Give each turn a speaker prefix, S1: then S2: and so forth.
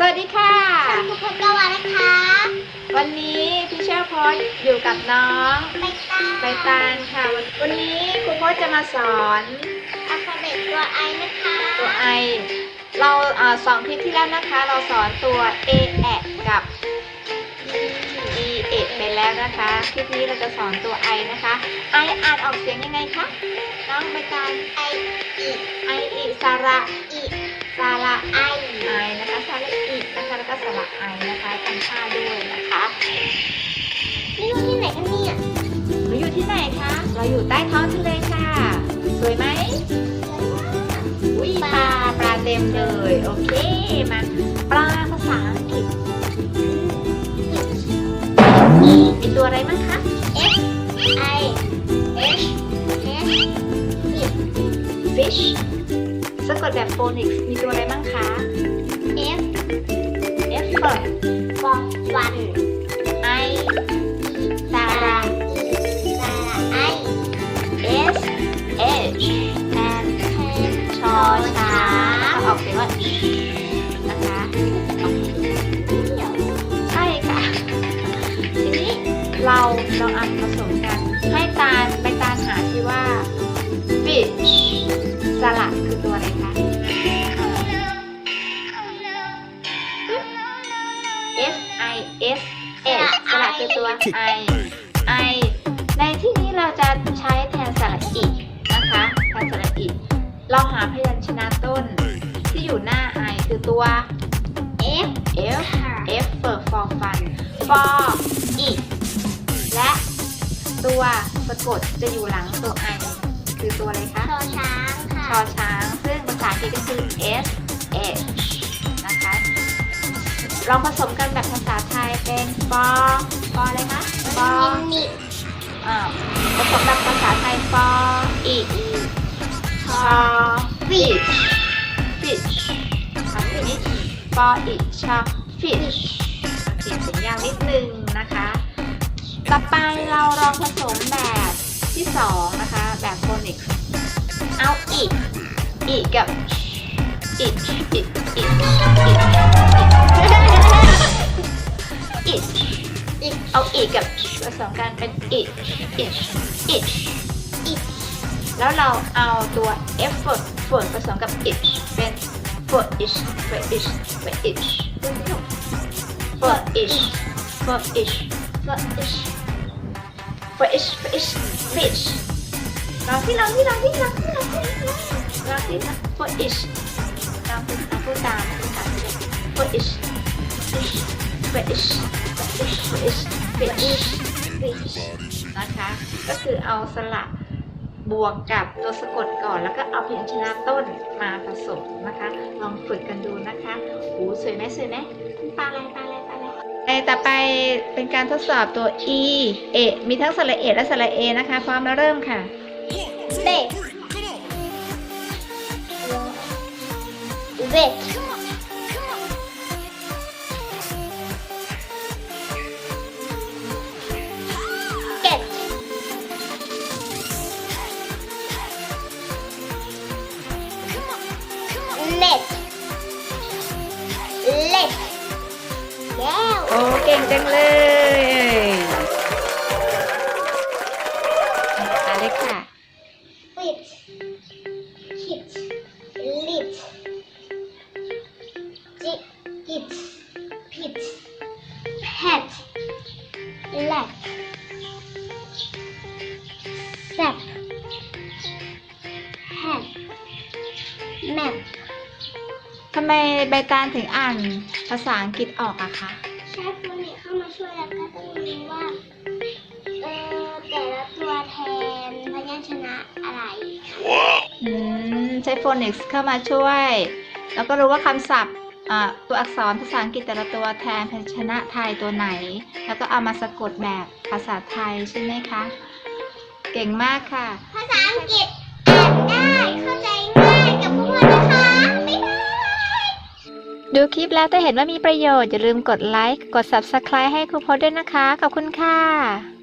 S1: สวัสดีค่ะ
S2: คุณพกวานะคะ
S1: วันนี้พี่เชอร์พอดอยู่กับน้อง
S2: ใบตา
S1: ใบตาลค่ะ วันนี้ครูพอดจะมาสอน
S2: อัลฟาเบตตัวไอนะคะ
S1: ตัวไอเราเอ่อสองคลิปที่แล้วนะคะ เราสอนตัว A แอกับ E เอไปแล้วนะคะคลิปนี้เราจะสอนตัว I นะคะ I อ่านออกเสียงยังไงคะน้องใบตาล
S2: ไออี
S1: I อีสาระ
S2: อี
S1: สาระ
S2: ไอ
S1: ไอนะคะสระอีนะคะแล้วก็สระไอนะคะทำท่าด้วยนะคะ
S2: นี่เราที่ไหนกันเนี่ย
S1: เราอยู่ที่ไหนคะ เราอยู่ใต้ท้องทะเลค่ะ สวยไหมอุ้ยปลาปลาเต็มเลย โอเค มาปลาภาษาอังกฤษมีตัวอะไรบ้างคะ
S2: เอฟไอเอชเอส
S1: fish สะกดแบบโฟนิกส์มีตัวอะไรบ้างคะ
S2: เอฟ
S1: F เปิด
S2: ฟอวัน
S1: I สาระ
S2: อีสาไอ
S1: S H and
S2: เทน
S1: ชอช้างออกเสียงว่านะคะใช่ค่ะทีนี้เราลองอ่านผสมกัน ให้ตาลไปตาลหาที่ว่า fish สลัดคือตัวอะไรคะ คือตัว I I ในที่นี้เราจะใช้แทนสระอีนะคะแทนสระอีเราหาพยัญชนะต้นที่อยู่หน้า I คือตัว F F F เปิด for fun for อีและตัวสะกดจะอยู่หลังตัว I คือตัวอะไรคะ
S2: ชอช้าง
S1: ช
S2: ค่ะ
S1: อช้าง ซึ่งภาษาอังกฤษก็คือ S H นะคะ ลองผสมกันแบบภาษาไทยเป็นฟอฟออะไรคะฟอ
S2: นิ
S1: อ่าผสมแบบภาษาไทยฟออีชอฟิชฟิชคำนี้ฟออีชอฟิชเสียงเสียงยาวนิดนึงนะคะ ต่อไปเราลองผสมแบบที่สองนะคะ แบบโฟนิกเอาอีอีกับอีอีอีอี อีอีเอาอีกับผสมกันเป็นอีอีอีอีแล้วเราเอาตัว F ฝนฝนผสมกับ it เป็น for it for it for it for it for it for it for it for it fish ลองที่ลองที่ลองที่ลองที่ลองที่ลองที่ for it ลองพูดลองพูดตามพูดตาม for it fish for it for it for it fish นะคะ ก็คือเอาสระบวกกับตัวสะกดก่อนแล้วก็เอาพยัญชนะต้นมาผสมนะคะ ลองฝึกกันดูนะคะโอ้สวยไหมสวยไหมปลาอะไรปลาอะไรปลาอะไรในต่อไปเป็นการทดสอบตัว e เอมีทั้งสระเอและสระเอนะคะ พร้อมแล้วเริ่มค่ะ
S2: เบกเบก เล็ดเล็ดแล้ว
S1: โอ้เก่งจังเลยอ่านเลยค่ะ
S2: ปิดคิดลิดจิกิดผิ
S1: ไมใบตาลถึงอ่านภาษาอังกฤษออกอะคะ
S2: ใช้โฟนิกเข้ามาช่วยแล้วก็ต้องรู้ว่า เออแต่ละตัวแทนพยัญชนะอะไร
S1: อืม ใช้โฟนิกส์เข้ามาช่วย แล้วก็รู้ว่าคำศัพท์อ่าตัวอักษรภาษาอังกฤษแต่ละตัวแทนพยัญชนะไทยตัวไหน แล้วก็เอามาสะกดแบบภาษาไทยใช่ไหมคะ เก่งมากค่ะ
S2: ภาษาอังกฤษอ่านได้เข้าใจ
S1: ดูคลิปแล้วถ้าเห็นว่ามีประโยชน์ อย่าลืมกดไลค์ กด Subscribe ให้ครูพจน์ด้วยนะคะ ขอบคุณค่ะ